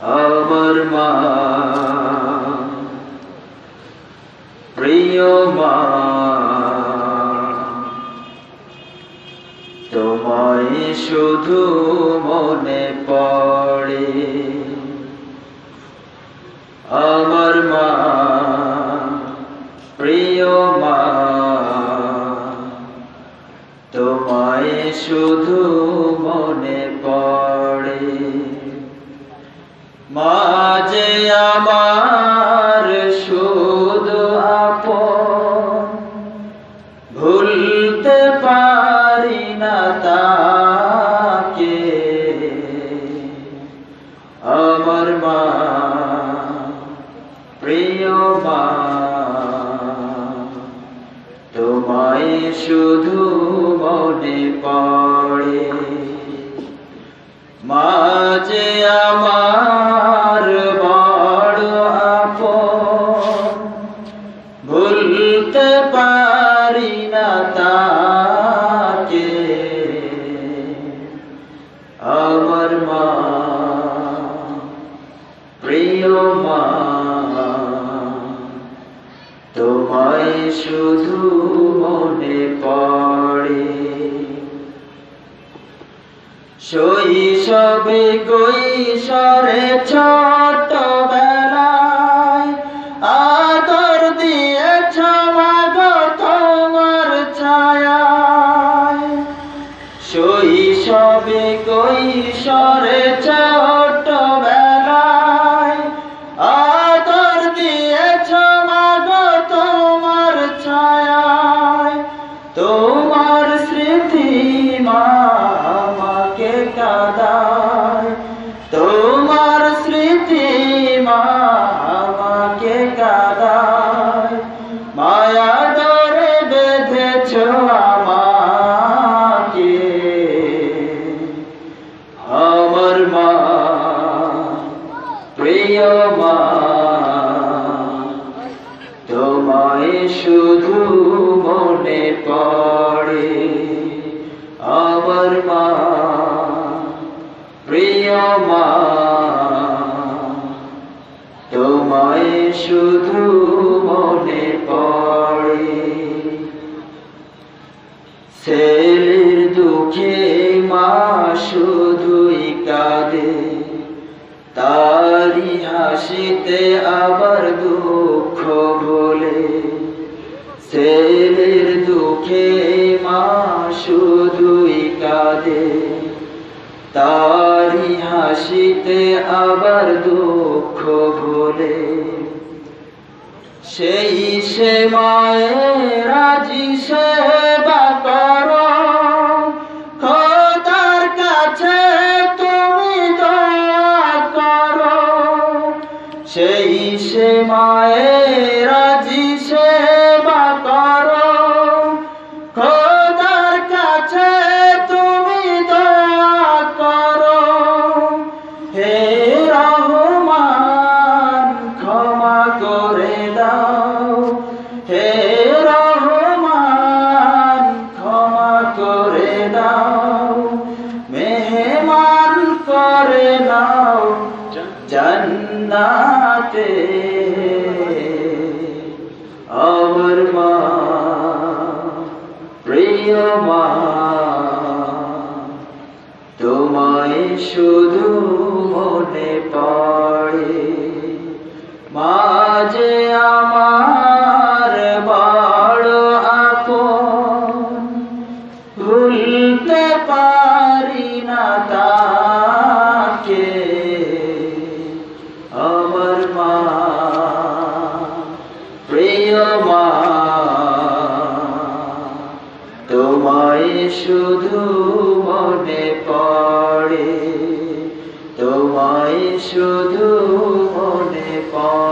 আমার মা। প্রিয় মা, তোমায় শুধু মনে পড়ে। আমার মা, প্রিয় মা, তোমায় শুধু মনে পড়ে। মাঝে আমার শুধু আপন। ভুলতে পারি না তাকে। আমার মা, প্রিয় মা, তোমায় শুধু মনে পড়ে। মাঝে আমার তাকে আমার মা প্রিয় মা তোমায় শুধু মনে পড়ে শৈশবে কৈশোরে ছোট তোমার স্মৃতি মামাকে কাদায়। তোমার স্মৃতি মা তোমায় শুধু মনে পড়ে। আমার মা, প্রিয় মা, তোমায় শুধু মনে পড়ে। ছেলের দুঃখে মা শুধুই কাঁদে, তারি হাসিতে আবার দুঃখ বলে, ছেলের দুঃখে মা শুধুই কাঁদে। তারি হাসিতে আবার দুঃখ ভোলে সেই সে মায়ের রাজি সেবা করো মায়ের রাজি সেবা করো। খোদার কাছে তুমি দোয়া করো। হে রহমান, ক্ষমা করে দাও। হে রহমান, ক্ষমা করে দাও। মেহমান করে নাও। জান্নাতে তোমায় শুধু মনে পড়ে। মাঝে আমার তোমায় শুধু মনে পড়ে। তোমায় শুধু মনে পড়ে।